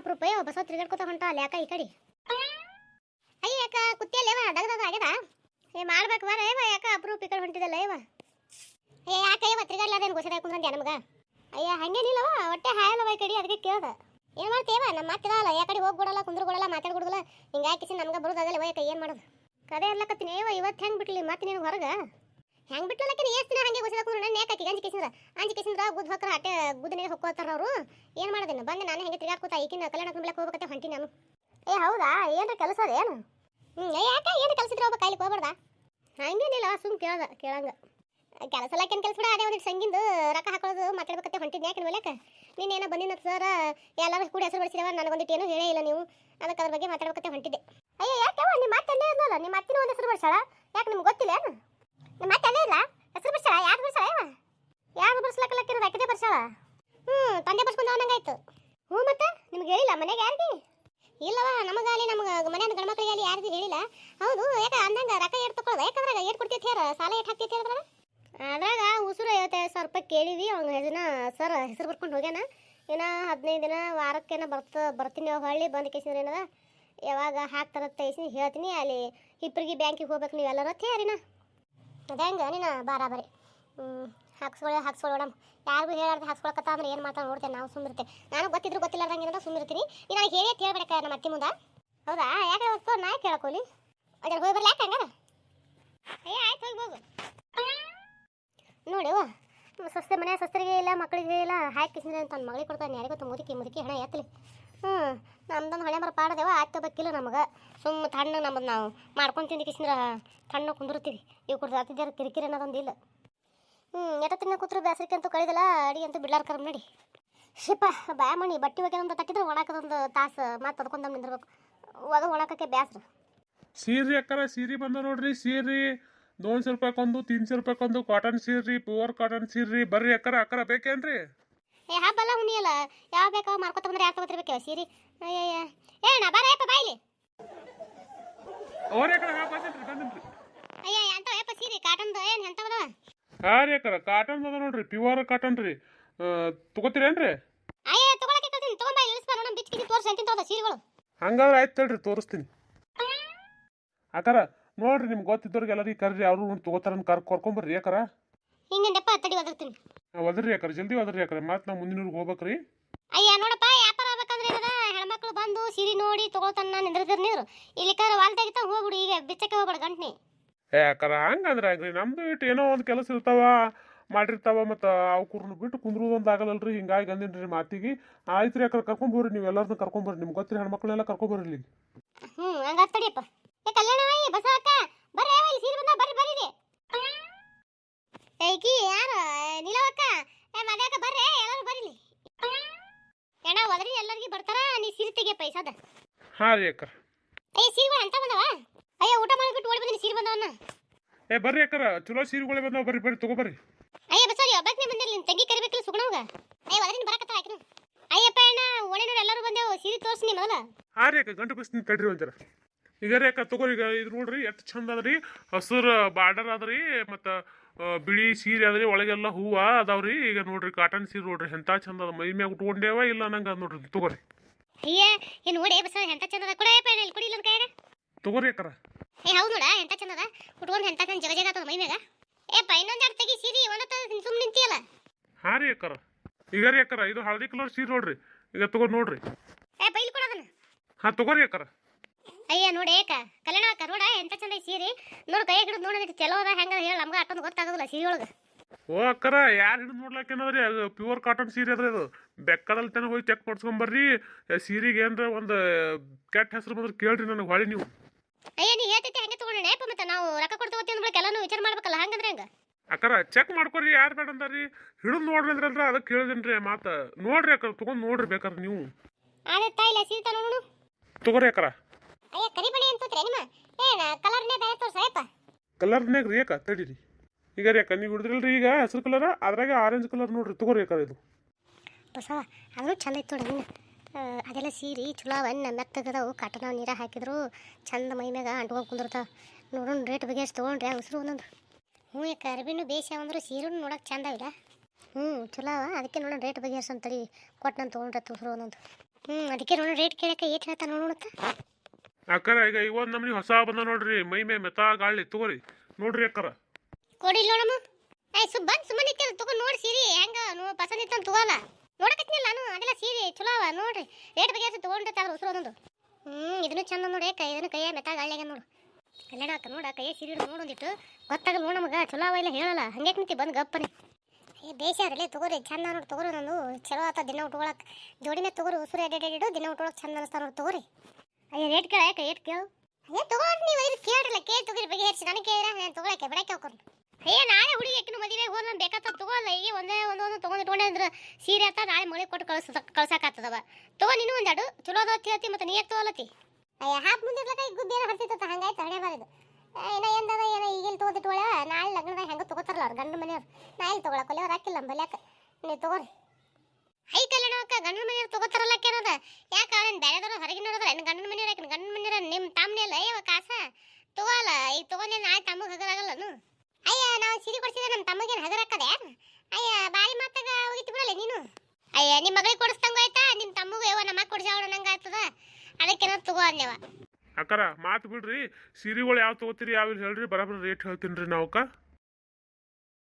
ಅಪ್ರೂಪ ಬಸವ ತಿರ್ಗಾಡ್ಕೊತ ಹೊಂಟ ಅಲ್ಲಿ ಯಾಕ ಈ ಕಡೆ? ಅಯ್ಯ ಯಾಕ ಕುತ್ತಿಯಲ್ಲೇವ ದಗದದ ಆಗ್ಯದ? ಏ, ಮಾಡ್ಬೇಕು ಬಾರ ಏವ ಯಾಕ ಅಪರೂಪ ಈ ಕಡೆ ಹೊಂಟಿದಲ್ಲ ಏವ ಏ, ಯಾಕ ಏವ ತಿರ್ಗಾಡ್ಲಾದೇನು ಗೊಸದ ಕುಂದ್ರಂದ್ಯಾ ನಮಗ? ಅಯ್ಯ, ಹಂಗೇನಿಲ್ಲವ, ಹೊಟ್ಟೆ ಹಾಯಲ್ಲವ ಈ ಕಡೆ, ಅದಕ್ಕೆ ಕೇಳ್ದ. ಏನು ಮಾಡ್ತೇವ ನಮ್ಮ ಮಾತಿದಲ್ಲ ಯಾ ಕಡೆ ಹೋಗ್ಬಿಡಲ್ಲ ಕುಂದ್ರಗೊಡಲ್ಲ ಮಾತಾಡ್ಕೊಡಲ್ಲ ಹಿಂಗಾಗಿ ನಮ್ಗೆ ಬರೋದಾಗಲ್ಲ ವಯಕ ಏನ್ ಮಾಡೋದು? ಕದೆ ಅನ್ಲಕತ್ತೀನಿ ಏವ ಇವತ್ತು ಹೆಂಗ್ ಬಿಟ್ಲಿ ಮತ್ತೆ ನೀನು ಹೊರಗೆ? ಹೆಂಗ್ ಬಿಟ್ಲಕ್ಕ ನೀ ಎಷ್ಟು ದಿನ ಹಂಗೆ ಗೊಸಿದ ಕುಂದ್ರ ನಾನು ಯಾಕೆ ಅಂಜಿ ಕೇಸಿಂದ್ರ ಅಂಜಿ ಕೇಸಿಂದ್ರ ಗುದ್ ಹೊಕ್ರ ಅಟ್ಟೆ ಗುದ್ದನೆ ಹೊಕ್ಕೋತಾರ ಅವರು. ಏನು ಮಾಡೋದೇನು? ಬಂದೆ ನಾನು ಹೆಂಗೆ ತಿರ್ಗಾಡ್ಕೋತ ಈಕಿನ ಕಲ್ಯಾಣ ಕುಂಬ್ಲಕ್ ಹೋಗ್ಬೇಕತ್ತೆ ಹೊಂಟಿ ನಾನು. ಏ ಹೌದಾ? ಏನ್ರ ಕೆಲಸ ಅದೇನು ಹ್ಞೂ ಯಾಕ? ಏನು ಕೆಲಸ ಇದ್ರೆ ಹೋಗ್ಬೇಕು ಕಾಯ್ಲಿಕ್ಕೆ ಹೋಗ್ಬಾರ್ದ? ಹಂಗೇನಿಲ್ಲ, ಸುಮ್ ಕೇಳ್ದ, ಕೇಳಂಗ. ಕೆಲಸ ಎಲ್ಲ ಕೆಲಸ ಬಿಡ ಅದೇ ಒಂದಿಟ್ಟು ಸಂಗಿಂದು ರೊಕ್ಕ ಹಾಕೊಳ್ಳೋದು ಮಾತಾಡ್ಬೇಕತ್ತೆ ಹೊಂಟಿದ್ದೆ ಯಾಕೆ ಮೇಲಕ್ಕೆ ನೀನೇನೋ ಬಂದಿನ ಸರ್? ಎಲ್ಲರೂ ಕೂಡ ಹೆಸರು ಬಳಸಿದವ ನನಗೊಂದಿಟ್ಟು ಏನೂ ಹೇಳೇ ಇಲ್ಲ ನೀವು. ಅದಕ್ಕೆ ಅದ್ರ ಬಗ್ಗೆ ಮಾತಾಡ್ಬೇಕತ್ತೆ ಹೊಂಟಿದ್ದೆ. ಅಯ್ಯೋ, ಯಾಕೆ ನಿಮ್ಮ ಮತ್ತೆ ಅಲ್ಲೇ ಇದ್ನಲ್ಲ ನಿಮ್ಮ ಅತ್ತಿನ ಒಂದು ಹೆಸರು ಬಳಸಾಳ ಯಾಕೆ ನಿಮ್ಗೆ ಗೊತ್ತಿಲ್ಲ ಏನು? ನಿಮ್ಮ ಮತ್ತೆ ಅಲ್ಲೇ ಇಲ್ಲ. ಹೆಸರು ಬರ್ಸಾಳ ಯಾರು ಬರ್ಸಾಳ ಯಾವ ಯಾರು ಬರ್ಸ್ಲಕ್ಕಲ್ಲಕ್ಕಿರೋದು ಅಕ್ಕಿದೆ ಬರ್ಸಾಳ ಹ್ಞೂ ತಂದೆ ಬರ್ಸ್ಕೊಂಡು ಅವನಂಗಾಯ್ತು ಹ್ಞೂ ಮತ್ತೆ? ನಿಮ್ಗೆ ಹೇಳಿಲ್ಲ? ಮನೆಗೆ ಯಾರಿಗೆ ಇಲ್ಲವ ನಮಗಾಲಿ ನಮ್ಗೆ ಮನೆಯ ಗಂಡ್ಮಕ್ಳಿಗೆ ಅಲ್ಲಿ ಯಾರಿಗೂ ಹೇಳಿಲ್ಲ. ಹೌದು, ಯಾಕ ಅಂದಂಗೆ ರೊಕ್ಕ ಏಟ್ ತಕೊಳ್ಳೋದು ಯಾಕಂದ್ರೆ ಏಟ್ ಕೊಡ್ತೈತಿ ಹೇರ ಸಾಲ ಏಟ್ ಹಾಕ್ತೈತಿ ಅದ್ರಾಗ? ಅದ್ರಾಗ ಉಸುರು ಐವತ್ತೈದು ಸಾವಿರ ರೂಪಾಯಿ ಕೇಳಿವಿ. ಅವ್ನ ಹೆಸನ ಸರ್, ಹೆಸರು ಬರ್ಕೊಂಡು ಹೋಗ್ಯಾನ? ಇನ್ನ ಹದಿನೈದು ದಿನ ವಾರಕ್ಕೇನ ಬರ್ತ, ಬರ್ತೀನಿ ಹೊಳ್ಳಿ, ಬಂದು ಕೇಸಿದ್ರೆ ಏನದ? ಯಾವಾಗ ಹಾಕ್ತಾರ ತೈಸಿ ಹೇಳ್ತೀನಿ. ಅಲ್ಲಿ ಹಿಪ್ಪರಿಗೆ ಬ್ಯಾಂಕಿಗೆ ಹೋಗ್ಬೇಕು ನೀವು ಎಲ್ಲರೂ ತೇರಿನ ಹೆಂಗೆ? ನೀನು ಬಾರಾಬರಿ ಹಾಕ್ಸ್ಕೊಳ್ಳಿ ಹಾಕ್ಸ್ಕೊಳ್ಳಿ ಮೇಡಮ್ ಯಾರಿಗೂ ಹೇಳಾರ್ದು ಹಾಕ್ಸ್ಕೊಳಕತ್ತ ಅಂದ್ರೆ ಏನು ಮಾತಾಡ ನೋಡ್ತೇನೆ ನಾವು ಸುಮ್ಮಿರ್ತೆ ನಾನು ಗೊತ್ತಿದ್ರು ಗೊತ್ತಿಲ್ಲಾರ್ದಂಗೆ ಸುಮ್ಮಿರ್ತೀನಿ ನೀನು ನನಗೆ ಹೇಳಿ ಹೇಳ್ಬೇಕ ನಮ್ಮ ಅತ್ತಿ ಮುಂದೆ. ಹೌದಾ? ಯಾಕೆ ಹೊತ್ತು ನಾ ಕೇಳಕೋಲಿ ಅದ್ರ ಹೋಗಿ ಬರ್ಲಿ, ಯಾಕೆ ಹಂಗಾರ? ಅಯ್ಯ ಆಯ್ತು, ಹೋಗಿ ಹೋಗು. ನೋಡಿ. ಸಸ್ತೆ ಮನೆ, ಸಸ್ತರಿಗೆ ಇಲ್ಲ ಮಕ್ಕಳಿಗೆ ಇಲ್ಲ ಹಾಕಿ ಕಿಸಿದ್ರೆ ಅಂತ ಮಗಳಿಗೆ ಕೊಡ್ತಾನೆ. ಯಾರಿಗೂ ಮುದುಕಿ ಮುದುಕಿ ಹಣ ಎತ್ತಲಿ. ಹ್ಞೂ ನಮ್ದೊಂದು ಹಳೆ ಮರ ಪಾಡದೇವ ಬಕ್ಕಿಲ್ಲ ನಮಗೆ. ಸುಮ್ಮ ತಣ್ಣ ನಮ್ಮದು ನಾವು ಮಾಡ್ಕೊಂಡು ತಿಂದು ಕಿಸಿದ್ರೆ ತಣ್ಣ ಕುಂದಿರ್ತೀವಿ ಇವು ಕುಡ್ದು ಹತ್ತಿದ್ದಾರೆ ಕಿರಿಕಿರಿ ಅನ್ನೋದೊಂದು ಇಲ್ಲ. ಹ್ಞೂ ಎಟ ತಿನ್ನ ಕೂತ್ರು ಬೇಸರಿಕೆ ಅಂತೂ ಕಳಿದಲ್ಲ, ಅಡಿಗೆ ಅಂತೂ ಬಿಡ್ಲಾರ ಕರ್ಮ ನಡಿ. ಶಿಪ, ಬಾಯ ಮಣಿ, ಬಟ್ಟೆ ಒಂದು ತಟ್ಟಿದ್ರೆ ಒಣಕದೊಂದು ತಾಸು ಮತ್ತೆ ಅದಕ್ಕೊಂದು ನಿಂದಿರ್ಬೇಕು. ಅದು ಒಣಕಕ್ಕೆ ಬೇಸ್ರ ಸೀರೆ ಅಕ್ಕರ, ಸೀರೆ ಬಂದ ನೋಡ್ರಿ, ಸೀರೆ. ದೋನ್ಸೆ ರೂಪಾಯ್ಕೊಂದು ರೂಪಾಯಿ ರೂಪಾಯ್ಕೊಂದು ಕಾಟನ್ ಸೀರೆ ಪ್ಯೂರ್ ಕಾಟನ್ ಸೀರೆ ಬರ್ರಿ ಅಕ್ಕರ ಅಕ್ಕರ ಬೇಕೇನ್ರಿ? ಏ ಹಬ್ಬಲ್ಲ ಹುಣ್ಣಿಯಲ್ಲ. ಯಾವ ಬೇಕಾವ ಮಾರ್ಕೋತ ಬಂದ್ರೆ ಯಾಕೆ ತಗೋತಿರ್ಬೇಕವ ಸೀರೆ. ಅಯ್ಯಯ್ಯ ಏ ನಾ ಬಾರಪ್ಪ ಬಾಯಿಲಿ ಅವ್ರ ಹಾ ಬಂದಿನ್ರಿ ಬಂದಿನ್ರಿ. ಅಯ್ಯ ಅಂತ ಯಪ್ಪ ಸೀರೆ ಕಾಟನ್ದು ಏನು ಎಂತವದವ ಹಾ ರೀ ಅಕ್ಕರ ಕಾಟನ್ ಅದ ನೋಡ್ರಿ ಪ್ಯೂರ್ ಕಾಟನ್ ರೀ. ತಗೋತೀರೇನ್ರಿ? ಅಯ್ಯ ತಗೊಳಕ್ಕೆ ಕಳ್ತೀನಿ. ತಗೊಂಬ ಇಲ್ಲಿ ಇಳಿಸ್ಬಾ ನೋಡೋಣ ಬಿಚ್ಚಿ ಕಿಚ್ಚಿ ತೋರ್ಸಿ ಎಂತಿಂತ ತಗೋದ ಸೀರೆಗಳು. ಹಂಗಾದ್ರೆ ಆಯ್ತು ಹೇಳ್ರಿ ತೋರಿಸ್ತೀನಿ. ಅಕ್ಕರ ನೋಡ್ರಿ ನಿಮ್ಗೆ ಗೊತ್ತಿದ್ದವ್ರಿಗೆ ಎಲ್ಲರಿಗೆ ಕರ್ರಿ ಅವರು ತಗೋತಾರ ಕರ್ ಕರ್ಕೊಂಬರ್ರಿ ಯಾಕರ? ಹಿಂಗಂದಪ್ಪ ತಡಿ ಒದರ್ತೀನಿ. ಒದರ್ರಿ ಅಕ್ಕರ ಜಲ್ದಿ ಒದರ್ರಿ ಅಕ್ಕರ ಮತ್ತೆ ನಾವು ಮುಂದಿನ ಊರಿಗೆ ಹೋಗ್ಬೇಕ್ರಿ. ಅಯ್ಯ ನೋಡಪ್ಪ ವ್ಯಾಪಾರ ಆಗ್ಬೇಕಂದ್ರೆ ಏನದ? ಹೆಣ್ಮಕ್ಳು ಬಂದು ಸಿರಿ ನೋಡಿ ತಗೊಳ್ತಾನ ನಿಂದ್ರದಿರ್ ನೀರು ಇಲ್ಲಿ ಕರ ವಾಲ್ದಾಗಿತ್ತ ಹೋಗ್ಬಿಡು ಈಗ ಬಿಚ್ಚಕ್ಕೆ ಹೋಗ್ಬೇಡ ಗಂಟ್ನಿ. ಅಕ್ಕರ ಹಂಗಂದ್ರೆ ಹಂಗ್ರಿ ನಮ್ದು ಇಟ್ಟು ಏನೋ ಒಂದು ಕೆಲಸ ಇರ್ತಾವ ಮಾಡಿರ್ತಾವ ಮತ್ತು ಅವ್ಕೂರ್ನ ಬಿಟ್ಟು ಕುಂದ್ರುದೊಂದು ಆಗಲ್ಲಲ್ರಿ ಹಿಂಗಾಗಿ ಅಂದಿನ್ರಿ ಮಾತಿಗೆ. ಆಯ್ತು ರೀ ಅಕ್ಕರ ಕರ್ಕೊಂಬರ್ರಿ ನೀವು ಎಲ್ಲರನ್ನ ಕರ್ಕೊಂಬರ್ರಿ ನಿಮ್ಗೆ ಗೊತ್ತಿರಿ ಹೆಣ್ಮಕ್ಳೆಲ್ಲ ಕರ್ಕೊಂಬರ್ರಿ ಇಲ್ಲಿಗೆ. ಹ್ಞೂ ಹಂಗಾರ ತಡಿಯಪ್ಪ. ಏ ಕಲ್ಯಾಣವಾಯಿ ಬಸ ಅಕ್ಕ ಬರ್ರಿ ಯಾವ ಇಲ್ಲಿ ಸೀರೆ ಬಂದ ಬರ್ರಿ ಬರ್ರಿ ಏಕಿ ಯಾರು ನಿಲವಕ್ಕ ಏ ಮದ್ಯಾಕ ಬರ್ರಿ ಎಲ್ಲರೂ ಬರ್ರಿ ಎಣ ಒದರಿ ಎಲ್ಲರಿಗೆ ಬರ್ತಾರ ನೀ ಸೀರೆ ತೆಗಿಯ ಪೈಸದ ಹಾಂ ರೀ ಅಕ್ಕ. ಏ ಸೀರೆಗಳು ಅಂತ ಬಂದವ? ಅಯ್ಯ ಊಟ ಮಾಡಿಬಿಟ್ಟು ಓಡಿ ಬಂದಿನಿ ಸೀರೆ ಬಂದವನ್ನ ಏ ಬರ್ರಿ ಅಕ್ಕರ ಚಲೋ ಸೀರೆಗಳೇ ಬಂದಾವ ಬರ್ರಿ ಬರ್ರಿ ತಗೋಬರ್ರಿ. ಅಯ್ಯ ಬಸರಿ ಒಬ್ಬಕ್ಕೆ ಬಂದಿರಲಿ ನಿನ್ನ ತಂಗಿ ಕರಿಬೇಕಲ್ಲ ಸುಗಣವಾಗ ಅಯ್ಯ ಅದರಿಂದ ಬರಕತ್ತ ಹಾಕಿನ ಅಯ್ಯಪ್ಪ ಅಣ್ಣ ಓಣಿನವ್ರು ಎಲ್ಲರೂ ಬಂದೆವು ಸೀರೆ ತೋರ್ಸಿ ನೀ ಮೊದಲ. ಹಾಂ ರೀ ಅಕ್ಕ ಗಂಟು ಬಿಸ್ತೀನಿ ತಡ್ರಿ ಒಂಥರ ಈಗ ರೀ ಅಕ್ಕ ತಗೋರಿ ಈಗ ಇದು ನೋಡ್ರಿ ಎಷ್ಟು ಚಂದ ಅದ ರೀ ಹಸಿರು ಬಾರ್ಡರ್ ಅದ ರೀ ಮತ್ತು ಬಿಳಿ ಸೀರೆ ಅದ್ರಿ ಒಳಗೆಲ್ಲ ಹೂವು ಅದಾವ್ರಿ. ಈಗ ನೋಡ್ರಿ ಕಾಟನ್ ಸೀರೆ ನೋಡ್ರಿ ಎಂಥ ಚಂದ ಅದ. ಮೈ ಮ್ಯಾಗ ಉಟ್ಕೊಂಡೇವ ಇಲ್ಲ ನಂಗೆ ಅದ ನೋಡ್ರಿ ತಗೋರಿ. ಅಯ್ಯ ಏನು ನೋಡಿ ಬಸ ಎಂತ ಚಂದದ? ಕೊಡ ಪೇಣ ಇಲ್ಲಿ ಕೊಡಿ ಇಲ್ಲ ಕೈಯಾಗ. ತಗೋರಿ ಅಕ್ಕರ. ಏ ಹೌದು ನೋಡ ಎಂತ ಚಂದದ? ಉಟ್ಕೊಂಡು ಎಂತ ಚಂದ ಜಗ ಜಗ ಆತದ ಮೈ ಮ್ಯಾಗ? ಏಪ್ಪ ಇನ್ನೊಂದು ಎರಡು ತೆಗಿ ಸೀರೆ ಒಂದತ್ತ ಸುಮ್ಮನೆ ನಿಂತಿಯಲ್ಲ? ಹಾಂ ರೀ ಅಕ್ಕರ. ಈಗ ರೀ ಅಕ್ಕರ ಇದು ಹಳದಿ ಕಲರ್ ಸೀರೆ ನೋಡ್ರಿ. ಈಗ ತಗೊಂಡ್ ನೋಡ್ರಿ. ಏ ಬೈಲ್ ಕೊಡೋದನ್ನ ಹಾಂ ತಗೋರಿ ಅಕ್ಕರ. ಅಯ್ಯ ನೋಡಿ ಏಕ ಕಲ್ಯಾಣ ಅಕ್ಕ ನೋಡ ಎಂತ ಚಂದ ಸೀರೆ? ನೋಡು ಕೈ ಹಿಡಿದು ನೋಡೋದಕ್ಕೆ ಚಲೋ ಅದ ಹೆಂಗ ಹೇಳ ನಮ್ಗೆ ಅಷ್ಟೊಂದು ಗೊತ್ತಾಗೋದಿಲ್ಲ ಸೀರೆ ಒಳಗೆ. ಓ ಅಕ್ಕರ ಯಾರು ಹಿಡಿದು ನೋಡ್ಲಾಕೇನದ್ರಿ ಅದು ಪ್ಯೂರ್ ಕಾಟನ್ ಸೀರೆ ಅದ್ರಿ ಅದು ಬೆಕ್ಕದಲ್ಲಿ ತನಕ ಹೋಗಿ ಚೆಕ್ ಮಾಡ್ಸ್ಕೊಂಬರ್ರಿ ಬರ್ರಿ. ಸೀರೆಗೆ ಏನ್ರ ಒಂದು ಕೆಟ್ಟ ಹೆಸರು ಬಂದ್ರೆ ಕೇಳ್ರಿ ನನಗೆ ಹೊಳಿ ನೀವು. ಅಯ್ಯ ನೀ ಹೇಳ್ತೈತಿ ಹಂಗೆ ತಗೊಂಡೆ ಮತ್ತೆ ನಾವು ರೊಕ್ಕ ಕೊಡ್ತಾ ಹೋಗ್ತೀವಿ ಅಂದ್ಬಿಟ್ಟು ಎಲ್ಲಾನು ವಿಚಾರ ಮಾಡ್ಬೇಕಲ್ಲ ಹಂಗಂದ್ರೆ ಹಂಗ? ಅಕ್ಕರ ಚೆಕ್ ಮಾಡ್ಕೊರಿ ಯಾರು ಬೇಡ ಅಂದಾರಿ ಹಿಡಿದು ನೋಡ್ರಿ ಅಂದ್ರೆ ಅದಕ್ಕೆ ಕೇಳಿದಿನ್ರಿ ಮಾತು. ನೋಡ್ರಿ ಅಕ್ಕ ತೊಗೊಂಡು ನೋಡ್ರಿ ಬೇಕಾದ್ರೆ ನೀವು. ಅದೇ ತಾಯಿಲ್ಲ ಸೀರೆ ತಗೊಂಡು ತಗೋರಿ ಅಕ್ಕರ. ಅಯ್ಯ ಕರಿ ಬಣಿ ಅಂತಂದ್ರೆ ನಿಮ್ಮ. ಏನ ಕಲರ್ನೇ ಬೇರೆ ತೋರ್ಸ ಅಯ್ಯಪ್ಪ ಕಲರ್ನಾಗ ರೀ ಅಕ್ಕ ತಡೀರಿ. ಈಗ ರೀ ಅಕ್ಕ ನೀವು ಹಿಡಿದ್ರಲ್ರಿ ಈಗ ಹಸಿರು ಕಲರ್ ಅದ್ರಾಗ ಆರೆಂಜ್ ಕಲರ್ ನೋಡ್ರಿ ತಗೋರಿ ಅಕ್ಕ ಇದು. ಬಸವ ಅದು ಚಂದ ಇತ್ತು ನೋಡಿ ಅದೆಲ್ಲ ಸೀರೆ ಚಲೋ ಅವನ್ನ ಕಾಟನ ನೀರ ಹಾಕಿದ್ರು ಚಂದ ಮೈ ಮ್ಯಾಗ ಅಂಟ್ಕೊಂಡು ಕುಂದಿರ್ತಾವ ನೋಡೋಣ ರೇಟ್ ಬಗ್ಗೆ ಎಷ್ಟು ಆ ಉಸಿರು ಒಂದೊಂದು ಹ್ಞೂ ಈ ಅರ್ಬಿನೂ ಬೇಸಿ ಅಂದ್ರೆ ಸೀರೆ ನೋಡಕ್ಕೆ ಚಂದ ಇಲ್ಲ. ಹ್ಞೂ ಚಲೋ ಅವ ಅದಕ್ಕೆ ನೋಡೋಣ ರೇಟ್ ಬಗ್ಗೆ ಎಷ್ಟು ಅಂತೇಳಿ ಕೊಟ್ಟು ನಾನು ತೊಗೊಂಡ್ರೆ ಉಸಿರು ಒಂದೊಂದು ಹ್ಞೂ ಅದಕ್ಕೆ ನೋಡೋಣ ರೇಟ್ ಕೇಳಕ್ಕೆ ಏಟ್ ಹೇಳ್ತಾ ನೋಡೋಣ ಅಕ್ಕರ ಈಗ ಒಂದು ನಮ್ನಿ ಹೊಸ ಬಂದ ನೋಡ್ರಿ ಮೈ ಮೇ ಮೆತ್ತ ಗಾಳಿ ತಗೋರಿ. ನೋಡ್ರಿ ಅಕ್ಕರ. ಕೊಡಿ ನೋಡಮ್ಮ. ಏ ಸು ಬಂದ್ ಸುಮ್ಮನೆ ಇತ್ತು ತಗೊಂಡ್ ನೋಡಿ ಸೀರೆ, ಹೆಂಗ ನೋ, ಪಸಂದ್ ಇತ್ತು ತಗೋಲ್ಲ. ನೋಡಕತ್ತಿನಿಲ್ಲ ನಾನು, ಅದೆಲ್ಲ ಸೀರೆ ಚಲೋ ಅವ, ನೋಡ್ರಿ. ರೇಟ್ ಬಗ್ಗೆ ತಗೊಂಡ್ರೆ ತಾವ್ರ ಉಸಿರು ಒಂದೊಂದು. ಹ್ಮ್, ಇದನ್ನು ಚಂದ ನೋಡಿ ಕೈ, ಇದನ್ನು ಕೈಯ ಮೆತ್ತಾಗ ಹಳ್ಳಿಗೆ ನೋಡು. ಕಲ್ಯಾಣ ಅಕ್ಕ ನೋಡ ಕೈಯ ಸೀರೆ ನೋಡೊಂದಿಟ್ಟು ಗೊತ್ತಾಗಲ್ಲ ನೋಡು ನಮಗೆ, ಚಲೋ ಅವ ಇಲ್ಲ ಹೇಳಲ್ಲ. ಹಂಗೆ ನಿಂತಿ ಬಂದು ಗಪ್ಪನೆ ಏ ಬೇಷಾರಲ್ಲೇ ತಗೋರಿ, ಚಂದ ನೋಡಿ, ತಗೋರಿ ನಾನು ಚಲೋ ಆತ ದಿನ ಉಟ್ಕೊಳಕ್. ಜೋಡಿನೇ ತಗೋರಿ, ಉಸಿರು ಎಡೆಡಿಡು ದಿನ ಉಟ್ಕೊಳಕ್ ಚಂದ ಅನಿಸ್ತಾವ ನೋಡಿ, ತಗೋರಿ. ಅಯ್ಯ ರೇಟ್ ಕೇಳ ಯಾಕೆ ಏಟ್ ಕೇಳು. ಅಯ್ಯ ತಗೋರಿ ನೀವು, ಇದು ಕೇಳ್ರಲ್ಲ, ಕೇಳಿ ತಗೋರಿ ಬಗ್ಗೆ ಹೆಚ್ಚು ನನಗೆ ಕೇಳಿದ್ರೆ, ನಾನು ತಗೊಳಕ್ಕೆ, ಬಿಡಕ್ಕೆ ಅಯ್ಯ ನಾಳೆ ಹುಡುಗಿ ಯಾಕಿನ ಮದುವೆ ಹೋದ್ ನಾನು ಬೇಕಾತ ತಗೋಲ್ಲ. ಈಗ ಒಂದೇ ಒಂದೊಂದು ಒಂದು ತೊಗೊಂಡು ಇಟ್ಕೊಂಡೆ ಅಂದ್ರೆ. ಸೀರೆ ಆತ ನಾಳೆ ಮಳೆ ಕೊಟ್ಟು ಕಳ್ಸ ಕಳ್ಸಾಕಾಗ್ತದವ. ತಗೋ ನೀನು ಒಂದೆರಡು ಚಲೋ ಅದ ಹೇಳ್ತಿ ಮತ್ತೆ ನೀ ತಗೋಲತ್ತಿ? ಅಯ್ಯ ಹಾಪ್ ಮುಂದೆ ಇರ್ಲಕ್ಕ ಈಗ ಗುದ್ದೇನ ಹೊಡ್ತಿತ್ತ ಹಂಗಾಯ್ತು ಹಣೆ ಬಾರಿದು ಏನೋ ಎಂದದ ಏನ ಈಗೆಲ್ಲಿ ತಗೋದಿಟ್ಕೊಳ ನಾಳೆ ಲಗ್ನದಾಗ ಹೆಂಗೆ ತಗೋತಾರಲ್ಲ ಅವ್ರು ಗಂಡು ಮನೆಯವ್ರು. ನಾ ತಗೊಳಕ್ಕೆ ತಗೊಳಕ್ ಅವ್ರು ಹಾಕಿಲ್ಲ ಬಲ್ಯಾಕ ನೀ ತಗೋರಿ. ಹೈ ಕಲ್ಯಾಣ ಅಕ್ಕ ಗಂಡನ ಮನೆಯವ್ರು ತಗೋತಾರಲ್ಲ ಏನದ ಯಾಕೆ ಅವ್ರೇನು ಬೇರೆದವ್ರು ಹೊರಗಿನ ನೋಡಿದ್ರೆ ಏನು ಗಂಡನ ಮನೆಯವ್ರು ಯಾಕೆ ಗಂಡನ ಮನೆಯವ್ರ? ನಿಮ್ಮ ತಮ್ಮನೇ ಅಲ್ಲ? ಅಯ್ಯವ ಕಾಸ. ತಗೋಲ್ಲ ಈಗ ತಗೊಂಡೆ ನಾಳೆ ತಮಗೆ ಹಗರಾಗಲ್ಲನು ಅಯ್ಯ, ನಾವು ಸಿರಿ ಕೊಡ್ಸಿದ್ರೆ ನಮ್ಮ ತಮ್ಮಗೇನು ಹಗರಾಕದೆ ಅಯ್ಯ ಬಾರಿ ಮಾತಾಗ ಹೋಗಿತ್ತು ಬಿಡಲ್ಲ ನೀನು? ಅಯ್ಯ ನಿಮ್ಮ ಮಗಳಿಗೆ ಕೊಡಿಸ್ದಂಗ ಆಯ್ತಾ ನಿಮ್ಮ ತಮ್ಮಗೂ ಯಾವ ನಮ್ಮ ಕೊಡಿಸಾವಣ ನಂಗೆ ಆಗ್ತದ? ಅದಕ್ಕೇನೋ ತಗೋ ಅಂದೇವ ಅಕ್ಕರ, ಮಾತು ಬಿಡ್ರಿ. ಸೀರೆಗಳು ಯಾವ ತಗೋತೀರಿ, ಯಾವ ಹೇಳ್ರಿ, ಬರಬರ ರೇಟ್ ಹೇಳ್ತೀನಿ ರೀ ನಾವಕ್ಕ.